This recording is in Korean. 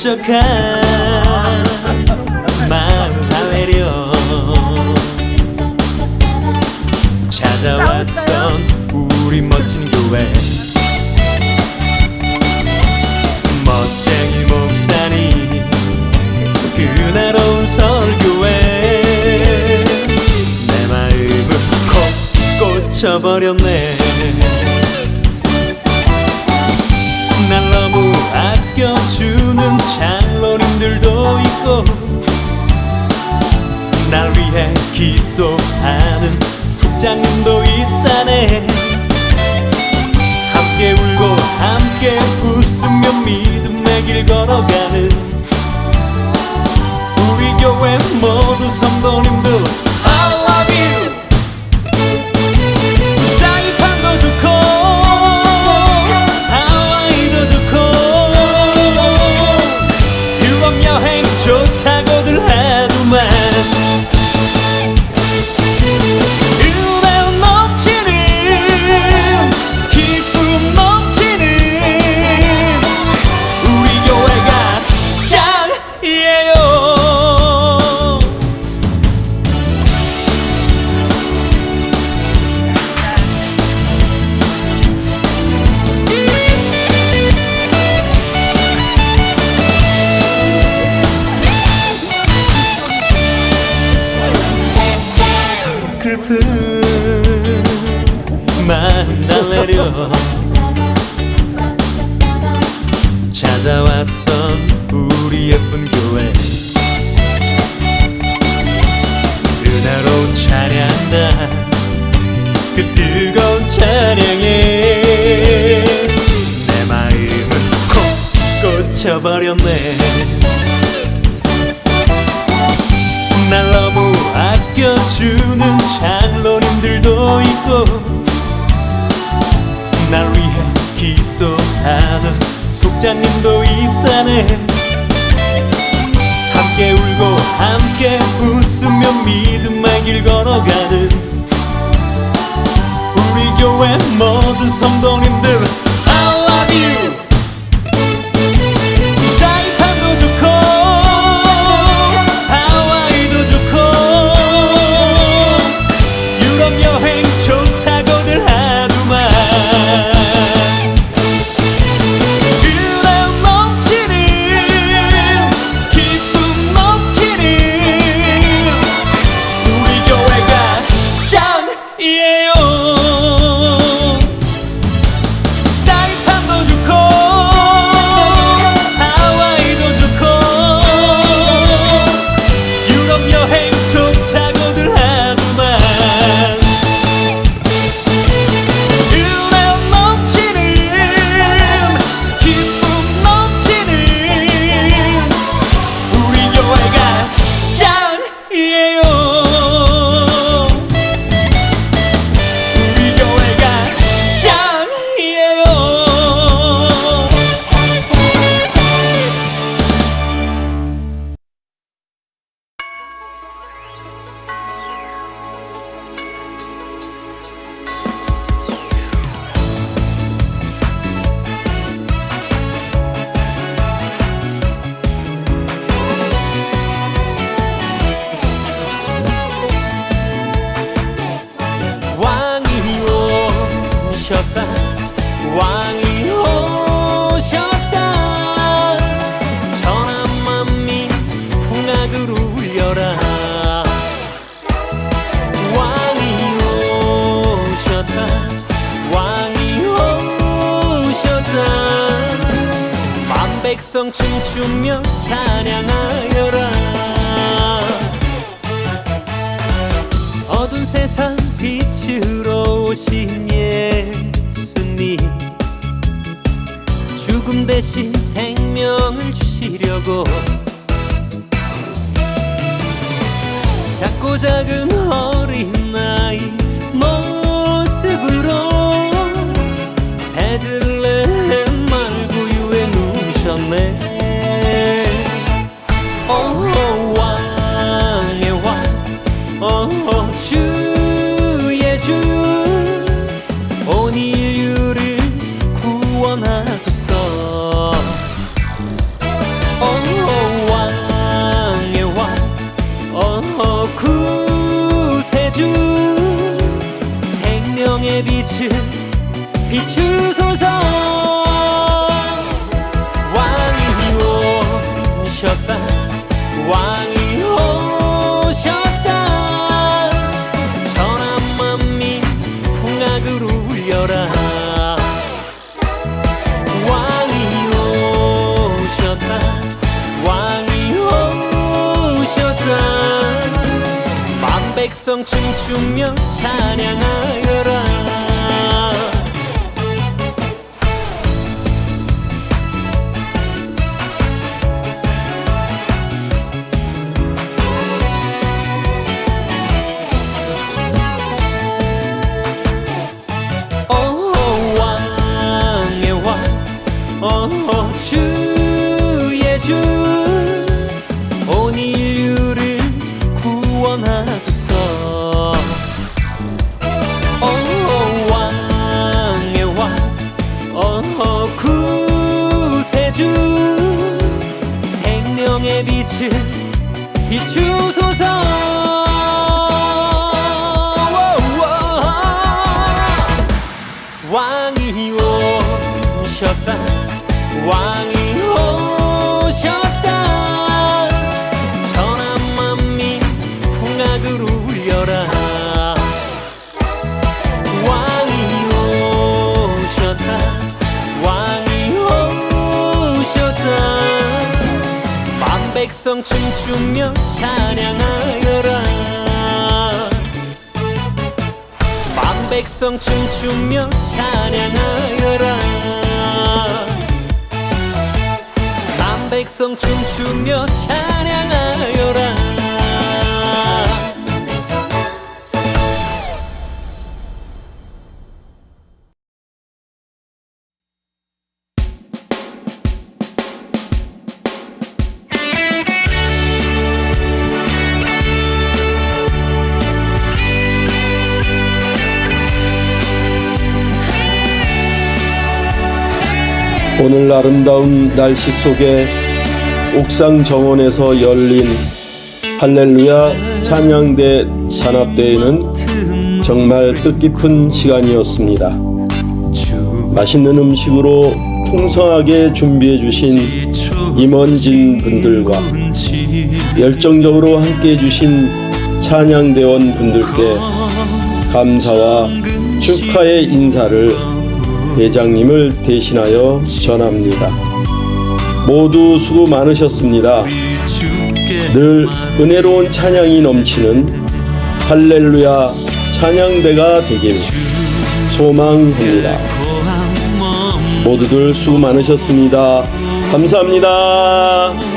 울적한 마음 달래려. 찾아왔던 우리 멋진 교회. 멋쟁이 목사님 그날 온 설교에 내 마음을 콕 꽂혀버렸네 장로님들도 있고 날 위해 기도하는 속장님도 있다네. 함께 울고 함께 웃으며 믿음의 길 걸어가는 우리 교회 모두 성 슬픈 달래려 찾아왔던 우리 예쁜 교회. 은하로운 찬양다. 그 뜨거운 찬양에 내 마음을 콕 꽂혀버렸네 있고 날 위해 기도하는 속장님도 있다네. 함께 울고 함께 웃으며 믿음의 길 걸어가는 우리 교회 모든 성도님들 풍악을 울려라. 왕이 오셨다. 왕이 오셨다. 만 백성 춤추며 찬양하여라. 어두운 세상 빛으로 오신 예수님. 죽음 대신 생명을 주시려고 작은 비추소서 왕이 오셨다. 왕이 오셨다. 천한 만민 풍악을 울려라. 왕이 오셨다. 왕이 오셨다. 만 백성 춤추며 찬양하여 빛을 비추소서. 만 백성 춤추며 찬양하여라. 만 백성 춤추며 찬양하여라. 만 백성 춤추며 찬양하여라 오늘 아름다운 날씨 속에 옥상 정원에서 열린 할렐루야 찬양대 잔합대회는 정말 뜻깊은 시간이었습니다. 맛있는 음식으로 풍성하게 준비해 주신 임원진 분들과 열정적으로 함께 해 주신 찬양대원 분들께 감사와 축하의 인사를 대장님을 대신하여 전합니다. 모두 수고 많으셨습니다. 늘 은혜로운 찬양이 넘치는 할렐루야 찬양대가 되길 소망합니다. 모두들 수고 많으셨습니다. 감사합니다.